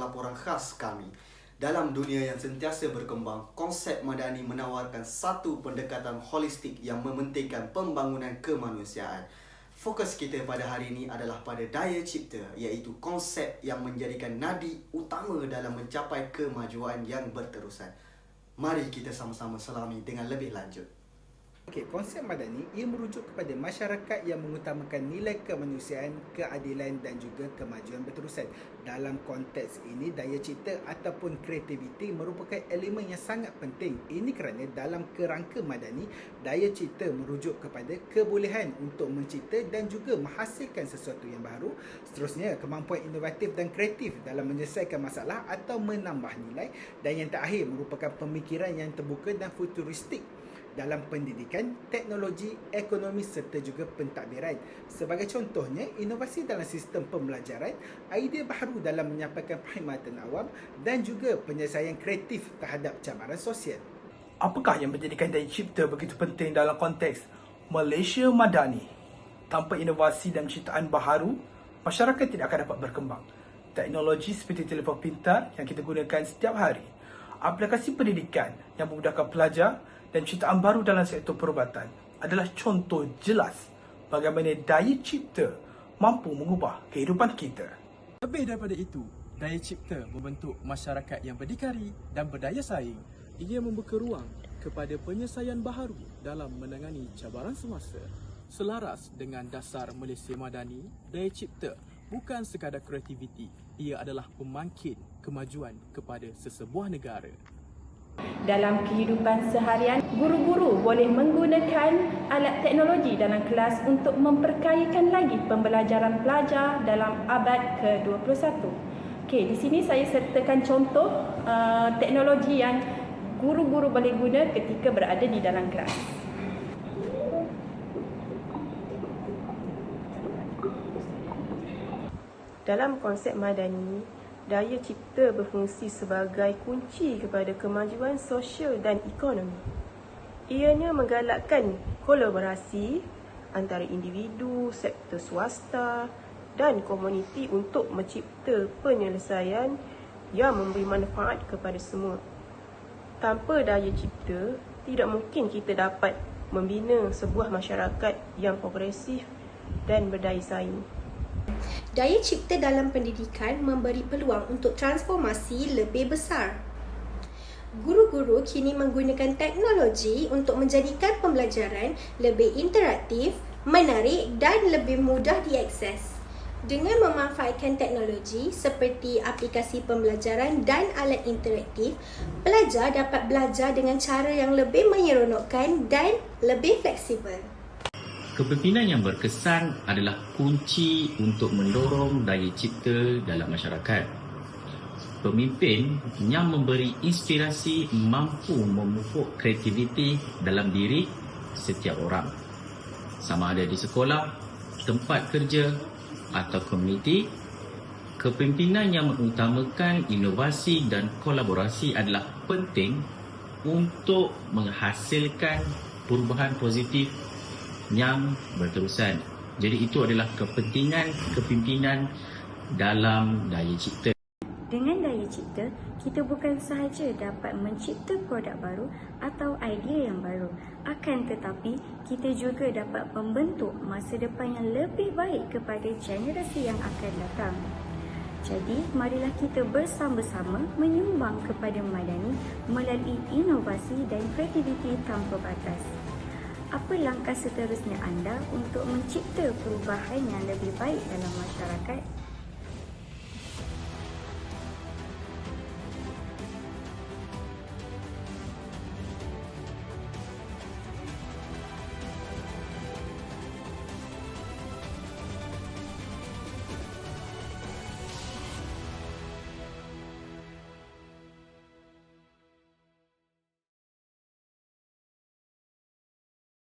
laporan khas kami. Dalam dunia yang sentiasa berkembang, konsep Madani menawarkan satu pendekatan holistik yang mementingkan pembangunan kemanusiaan. Fokus kita pada hari ini adalah pada daya cipta iaitu konsep yang menjadikan nadi utama dalam mencapai kemajuan yang berterusan. Mari kita sama-sama selami dengan lebih lanjut. Okey, konsep madani ia merujuk kepada masyarakat yang mengutamakan nilai kemanusiaan, keadilan dan juga kemajuan berterusan. Dalam konteks ini, daya cipta ataupun kreativiti merupakan elemen yang sangat penting. Ini kerana dalam kerangka madani, daya cipta merujuk kepada kebolehan untuk mencipta dan juga menghasilkan sesuatu yang baru. Seterusnya, kemampuan inovatif dan kreatif dalam menyelesaikan masalah atau menambah nilai. Dan yang terakhir merupakan pemikiran yang terbuka dan futuristik dalam pendidikan, teknologi, ekonomi serta juga pentadbiran. Sebagai contohnya, inovasi dalam sistem pembelajaran, idea baru dalam menyampaikan perkhidmatan awam dan juga penyelesaian kreatif terhadap cabaran sosial. Apakah yang menjadikan daya cipta begitu penting dalam konteks Malaysia Madani? Tanpa inovasi dan ciptaan baharu, masyarakat tidak akan dapat berkembang. Teknologi seperti telefon pintar yang kita gunakan setiap hari, aplikasi pendidikan yang memudahkan pelajar dan ciptaan baru dalam sektor perubatan adalah contoh jelas bagaimana daya cipta mampu mengubah kehidupan kita. Lebih daripada itu, daya cipta membentuk masyarakat yang berdikari dan berdaya saing. Ia membuka ruang kepada penyelesaian baharu dalam menangani cabaran semasa. Selaras dengan dasar Malaysia Madani, daya cipta bukan sekadar kreativiti, ia adalah pembangkit kemajuan kepada sesebuah negara. Dalam kehidupan seharian, guru-guru boleh menggunakan alat teknologi dalam kelas untuk memperkayakan lagi pembelajaran pelajar dalam abad ke-21. Okey, di sini saya sertakan contoh uh, teknologi yang guru-guru boleh guna ketika berada di dalam kelas. Dalam konsep madani, daya cipta berfungsi sebagai kunci kepada kemajuan sosial dan ekonomi. Ianya menggalakkan kolaborasi antara individu, sektor swasta dan komuniti untuk mencipta penyelesaian yang memberi manfaat kepada semua. Tanpa daya cipta, tidak mungkin kita dapat membina sebuah masyarakat yang progresif dan berdaya saing. Daya cipta dalam pendidikan memberi peluang untuk transformasi lebih besar. Guru-guru kini menggunakan teknologi untuk menjadikan pembelajaran lebih interaktif, menarik dan lebih mudah diakses. Dengan memanfaatkan teknologi seperti aplikasi pembelajaran dan alat interaktif, pelajar dapat belajar dengan cara yang lebih menyeronokkan dan lebih fleksibel. Kepimpinan yang berkesan adalah kunci untuk mendorong daya cipta dalam masyarakat. Pemimpin yang memberi inspirasi mampu memupuk kreativiti dalam diri setiap orang. Sama ada di sekolah, tempat kerja atau komuniti, kepimpinan yang mengutamakan inovasi dan kolaborasi adalah penting untuk menghasilkan perubahan positif yang berterusan. Jadi itu adalah kepentingan kepimpinan dalam daya cipta. Dengan daya cipta, kita bukan sahaja dapat mencipta produk baru atau idea yang baru. Akan tetapi, kita juga dapat membentuk masa depan yang lebih baik kepada generasi yang akan datang. Jadi, marilah kita bersama-sama menyumbang kepada Madani melalui inovasi dan kreativiti tanpa batas apa langkah seterusnya anda untuk mencipta perubahan yang lebih baik dalam masyarakat